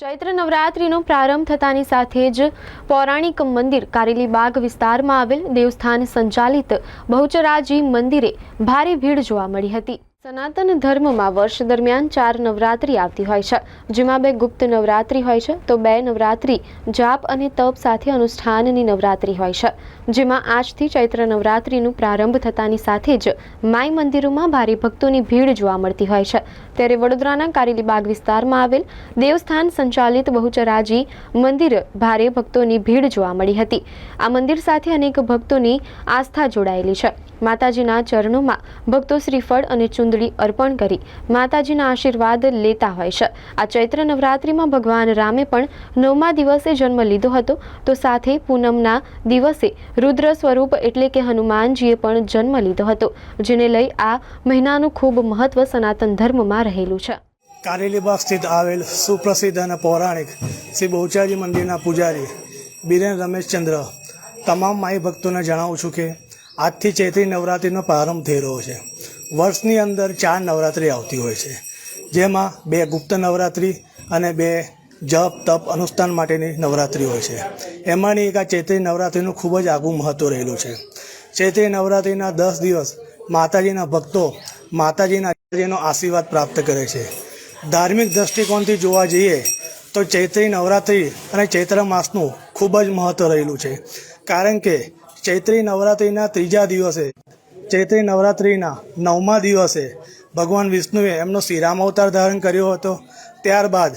ચૈત્ર નવરાત્રિનો પ્રારંભ થતાની સાથે જ પૌરાણિક મંદિર કારેલી બાગ વિસ્તારમાં આવેલ દેવસ્થાન સંચાલિત બહુચરાજી મંદિરે ભારે ભીડ જોવા મળી હતી. સનાતન ધર્મમાં વર્ષ દરમિયાન ચાર નવરાત્રી આવતી હોય છે. જેમાં બે ગુપ્ત નવરાત્રી હોય છે, તો બે નવરાત્રી જાપ અને તપ સાથે અનુષ્ઠાનની નવરાત્રી હોય છે. જેમાં આજથી ચૈત્ર નવરાત્રીનું પ્રારંભ થતાની સાથે જ માઈ મંદિરોમાં ભારે ભક્તોની ભીડ જોવા મળતી હોય છે. ત્યારે વડોદરાના કારેલીબાગ વિસ્તારમાં આવેલ દેવસ્થાન સંચાલિત બહુચરાજી મંદિર ભારે ભક્તોની ભીડ જોવા મળી હતી. આ મંદિર સાથે અનેક ભક્તોની આસ્થા જોડાયેલી છે. માતાજીના ચરણોમાં ભક્તો શ્રીફળ અને ચુંદડી અર્પણ કરી માતાજીના આશીર્વાદ લેતા હોય છે. આ ચૈત્ર નવરાત્રિમાં ભગવાન રામે પણ નવમા દિવસે જન્મ લીધો હતો. તો સાથે પૂનમના દિવસે રુદ્ર સ્વરૂપ એટલે કે હનુમાનજીએ પણ જન્મ લીધો હતો, જેને લઈ આ મહિનાનું ખૂબ મહત્વ સનાતન ધર્મમાં રહેલું છે. કારેલીબાગ સ્થિત આવેલ સુપ્રસિદ્ધ અને પૌરાણિક શ્રી બહુચારી મંદિરના પૂજારી બિરેન રમેશચંદ્ર, તમામ માઈ ભક્તોને જણાવું છું કે આજથી ચૈત્રી નવરાત્રિનો પ્રારંભ થઈ રહ્યો છે. વર્ષની અંદર ચાર નવરાત્રિ આવતી હોય છે. જેમાં બે ગુપ્ત નવરાત્રિ અને બે જપ, તપ અનુષ્ઠાન માટેની નવરાત્રિ હોય છે. એમાંની એક આ ચૈત્રી નવરાત્રિનું ખૂબ જ આગવું મહત્ત્વ રહેલું છે. ચૈત્રી નવરાત્રિના દસ દિવસ માતાજીના ભક્તો માતાજીના જેનો આશીર્વાદ પ્રાપ્ત કરે છે. ધાર્મિક દ્રષ્ટિકોણથી જોવા જઈએ તો ચૈત્રી નવરાત્રિ અને ચૈત્ર માસનું ખૂબ જ મહત્ત્વ રહેલું છે. કારણ કે ચૈત્રી નવરાત્રિના ત્રીજા દિવસે ચૈત્રી નવરાત્રિના નવમા દિવસે ભગવાન વિષ્ણુએ એમનો શ્રીરામ અવતાર ધારણ કર્યો હતો. ત્યારબાદ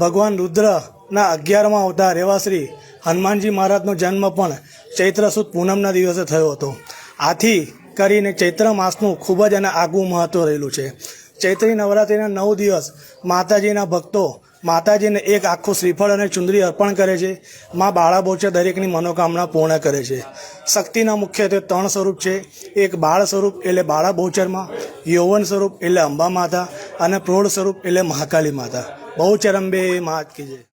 ભગવાન રુદ્રના અગિયારમાં અવતાર એવા શ્રી હનુમાનજી મહારાજનો જન્મ પણ ચૈત્ર સુદ પૂનમના દિવસે થયો હતો. આથી કરીને ચૈત્ર માસનું ખૂબ જ એને આગવું મહત્ત્વ રહેલું છે. ચૈત્રી નવરાત્રિના નવ દિવસ માતાજીના ભક્તો માતાજીને એક આખું શ્રીફળ અને ચુંદરી અર્પણ કરે છે. મા બાળા બોચર દરેકની મનોકામના પૂર્ણ કરે છે. શક્તિના મુખ્યત્વે ત્રણ સ્વરૂપ છે. એક બાળ સ્વરૂપ એટલે બાળા બહુચરમાં યૌવન સ્વરૂપ એટલે અંબા માતા અને પ્રૌઢ સ્વરૂપ એટલે મહાકાલી માતા. બહુચર અંબે માત કીજે.